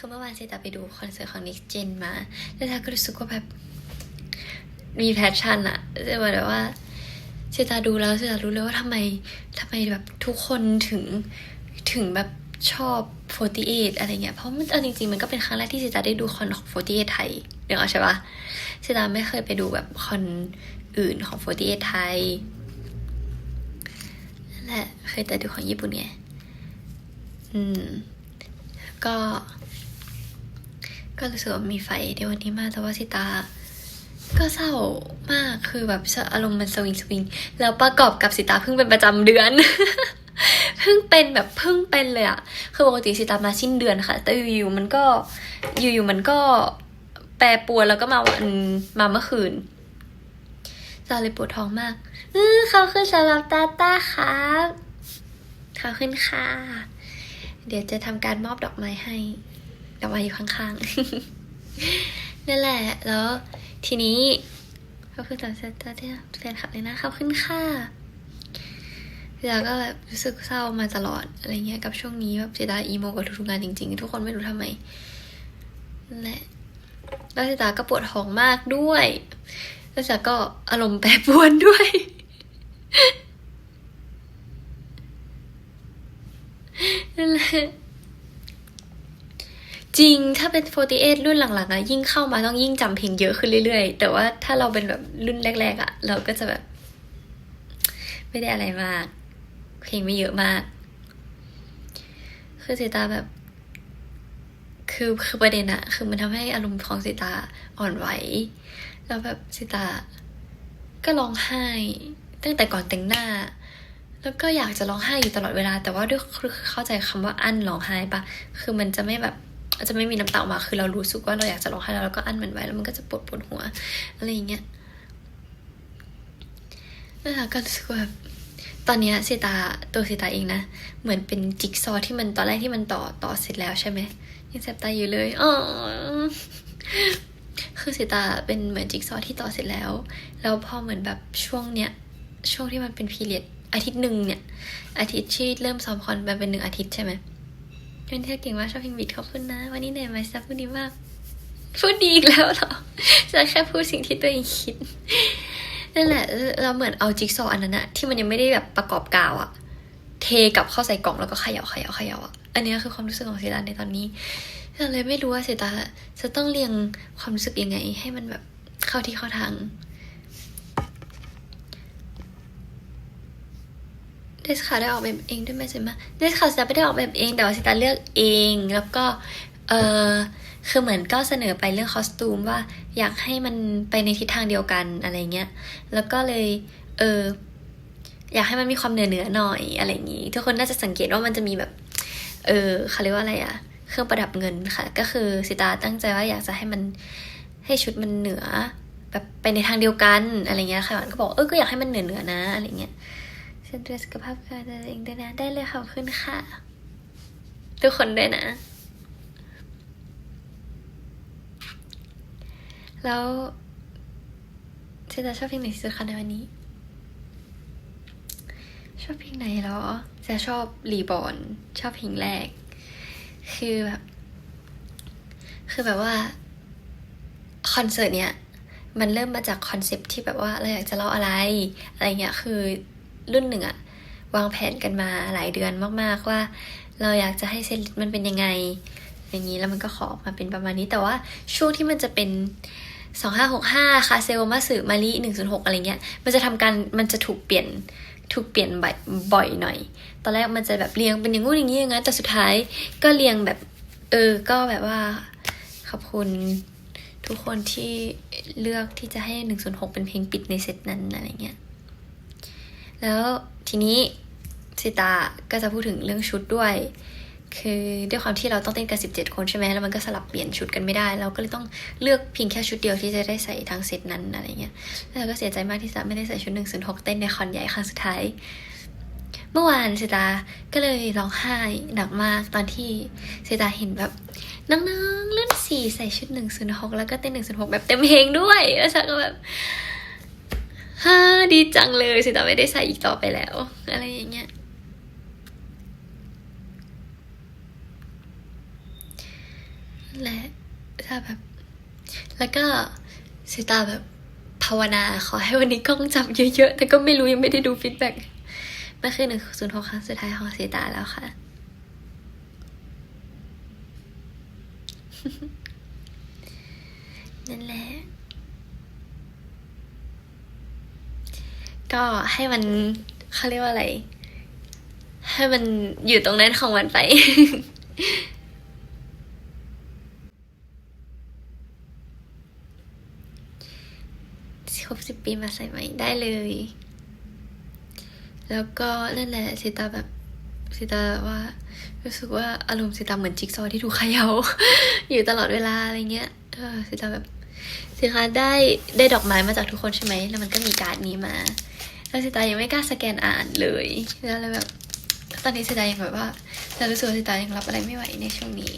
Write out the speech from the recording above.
คือเมื่อวานเซตาไปดูคอนเสิร์ตของนิกเจนมา แล้วเธอก็รู้สึกว่าแบบมีแพชชั่นอะจะบอกเลยว่าเซตาดูแล้วเซตารู้เลยว่าทำไมทำไมแบบทุกคนถึงถึงแบบชอบ 48 อะไรเงี้ย เพราะมันเอาจริงๆ มันก็เป็นครั้งแรกที่เซตาได้ดูคอนของ 48 ไทยเดี๋ยวใช่ปะเซตาไม่เคยไปดูแบบคอนอื่นของ 48 ไทยนั่นแหละเคยแต่ดูของญี่ปุ่นไง อืม ก็ ก็รู้สึกว่ามีไฟในวันนี้มากแต่ว่าสิตา ก็เศร้ามากคือแบบอารมณ์มันสวิงสวิงแล้วประกอบกับสิตาเพิ่งเป็นประจำเดือนเพิ่งเป็นแบบเพิ่งเป็นเลยอะคือปกติสิตามาสิ้นเดือนค่ะ แต่อยู่ๆมันก็อยู่ๆมันก็แปรปรวนแล้วก็มาวันมาเมื่อคืนซาเลยปวดท้องมากอือเขาคือสำหรับตาตาครับเขาขึ้นค่ะ เดี๋ยวจะทำการมอบดอกไม้ให้ ดอกไม้อยู่ข้างๆ นั่นแหละ แล้วทีนี้ก็คือตอนเซตที่แฟนคลับเลยนะเขาขึ้นค่ะแล้วก็แบบรู้สึกเศร้ามาตลอดอะไรเงี้ยกับช่วงนี้แบบเจดาอีโมกับทุกๆงานจริงๆ ทุกคนไม่รู้ทำไมนั่นแหละแล้วเจดาก็ปวดท้องมากด้วยแล้วเจดาก็อารมณ์แปรปรวนด้วยนั่นแหละ จริงถ้าเป็น 48 รุ่นหลังๆอะยิ่งเข้ามาต้องยิ่งจำเพลงเยอะขึ้นเรื่อยๆ แต่ว่าถ้าเราเป็นแบบรุ่นแรกๆอะเราก็จะแบบ ไม่ได้อะไรมาก เพลงไม่เยอะมาก คือสีตาแบบ คือคือประเด็นอะคือมันทำให้อารมณ์ของสีตาอ่อนไหว แล้วแบบสีตา ก็ร้องไห้ ตั้งแต่ก่อนแต่งหน้าแล้วก็อยากจะร้องไห้อยู่ตลอดเวลา แต่ว่าด้วยคือเข้าใจคำว่าอั้นร้องไห้ปะคือมันจะไม่แบบ จะไม่มีน้ำตาออกมาคือเรารู้สึกว่าเราอยากจะร้องไห้แล้วเราก็อั้นมันไว้แล้วมันก็จะปวดปวดหัวอะไรอย่างเงี้ยนะคะก็รู้สึกว่าแบบตอนนี้สีตาตัวสีตาเองนะ เหมือนเป็นจิ๊กซอที่มันตอนแรกที่มันต่อต่อเสร็จแล้วใช่ไหมยังแสบตาอยู่เลยอ๋อคือสีตาเป็นเหมือนจิ๊กซอที่ต่อเสร็จแล้ว แล้วพอเหมือนแบบช่วงเนี้ยช่วงที่มันเป็นพีเรียดอาทิตย์หนึ่งเนี่ย อาทิตย์ที่เริ่มซ้อมคอนมันเป็นหนึ่งอาทิตย์ใช่ไหม เป็นเที่ยวเก่งมากชอบเพลงบิดขอบคุณนะ วันนี้เหนื่อยไหมซับพูดดีมากพูดดีอีกแล้วเหรอจะแค่พูดสิ่งที่ตัวเองคิดนั่นแหละเราเหมือนเอาจิ๊กซอว์อันนั้นอะที่มันยังไม่ได้แบบประกอบกาวอะเทกับเข้าใส่กล่องแล้วก็เขย่าเขย่าเขย่าอะอันนี้คือความรู้สึกของเซตาในตอนนี้เราเลยไม่รู้ว่าเซตาจะต้องเรียงความรู้สึกยังไง ให้มันแบบเข้าที่เข้าทาง เดสคาได้ออกแบบเองด้วยไหมสิมาเดสคาจะไม่ได้ออกแบบเองแต่ว่าสิตาเลือกเองแล้วก็เออคือเหมือนก็เสนอไปเรื่องคอสตูมว่าอยากให้มันไปในทิศทางเดียวกันอะไรเงี้ยแล้วก็เลยเอออยากให้มันมีความเหนือเหนือหน่อยอะไรอย่างงี้ ทุกคนน่าจะสังเกตว่ามันจะมีแบบ เออเขาเรียกว่าอะไรอะเครื่องประดับเงินค่ะ ก็คือสิตาตั้งใจว่าอยากจะให้มันให้ชุดมันเหนือแบบไปในทางเดียวกันอะไรเงี้ยค่ะหวานก็บอกเออก็อยากให้มันเหนือเหนือนะอะไรเงี้ย ฉันดูแลสุขภาพกายตัวเองด้วยนะ ได้เลยขอบคุณค่ะ ทุกคนด้วยนะ แล้วเธอจะชอบเพลงไหนที่สุดคะในวันนี้ ชอบเพลงไหนเหรอจะชอบรีบอนชอบเพลงแรก คือแบบคือแบบว่าคอนเสิร์ตเนี้ยมันเริ่มมาจากคอนเซปที่แบบว่าเราอยากจะเล่าอะไร อะไรเงี้ยคือ รุ่นหนึ่งอะวางแผนกันมาหลายเดือนมากๆว่า เราอยากจะให้เซตมันเป็นยังไง อย่างนี้แล้วมันก็ขอมาเป็นประมาณนี้แต่ว่าช่วงที่มันจะเป็นสองห้าหกห้าคาเซลมาสึมาริหนึ่งศูนย์หกอะไรเงี้ย มันจะทำการ มันจะถูกเปลี่ยน ถูกเปลี่ยนบ่อยบ่อยหน่อย ตอนแรกมันจะแบบเรียงเป็นอย่างงู้นอย่างนี้อย่างนั้น แต่สุดท้ายก็เรียงแบบ เออ ก็แบบว่า ขอบคุณทุกคนที่เลือกที่จะให้หนึ่งศูนย์หกเป็นเพลงปิดในเซตนั้นอะไรเงี้ย แล้วทีนี้สิตาก็จะพูดถึงเรื่องชุดด้วย คือด้วยความที่เราต้องเต้นกัน 17 คนใช่ไหมแล้วมันก็สลับเปลี่ยนชุดกันไม่ได้ เราก็เลยต้องเลือกเพียงแค่ชุดเดียวที่จะได้ใส่ทางเซตนั้นอะไรเงี้ย แล้วเราก็เสียใจมากที่จะไม่ได้ใส่ชุดหนึ่งศูนย์หกเต้นในคอนใหญ่ครั้งสุดท้าย เมื่อวานสิตาก็เลยร้องไห้หนักมากตอนที่สิตาเห็นแบบน้องๆรุ่นสี่ใส่ชุดหนึ่งศูนย์หกแล้วก็เต้นหนึ่งศูนย์หกแบบเต็มเพลงด้วยแล้วฉันก็แบบ ฮ่าดีจังเลยสิแต่ไม่ได้ใส่อีกต่อไปแล้ว อะไรอย่างเงี้ยและถ้าแบบ แล้วก็สิตาแบบภาวนาขอให้วันนี้กล้องจับเยอะๆ แต่ก็ไม่รู้ยังไม่ได้ดูฟีดแบ็กนั่นคือหนึ่งศูนย์หกครั้งสุดท้ายของสิตาแล้วค่ะ นั่นแหละ ก็ให้มันเขาเรียกว่าอะไร ให้มันอยู่ตรงนั้นของมันไปครบสิบปีมาใส่ใหม่ได้เลย แล้วก็นั่นแหละสิตาแบบสิตาว่ารู้สึกว่าอารมณ์สิตาเหมือนจิ๊กซอว์ที่ถูกเขยา่าอยู่ตลอดเวลาอะไรเงี้ยเออสิตาแบบ สิคะได้ได้ดอกไม้มาจากทุกคนใช่ไหม แล้วมันก็มีการ์ดนี้มา แล้วสิตายังไม่กล้าสแกนอ่านเลย แล้วแบบตอนนี้สิตายังแบบว่าเรารู้สึกว่าสิตายังรับอะไรไม่ไหวในช่วงนี้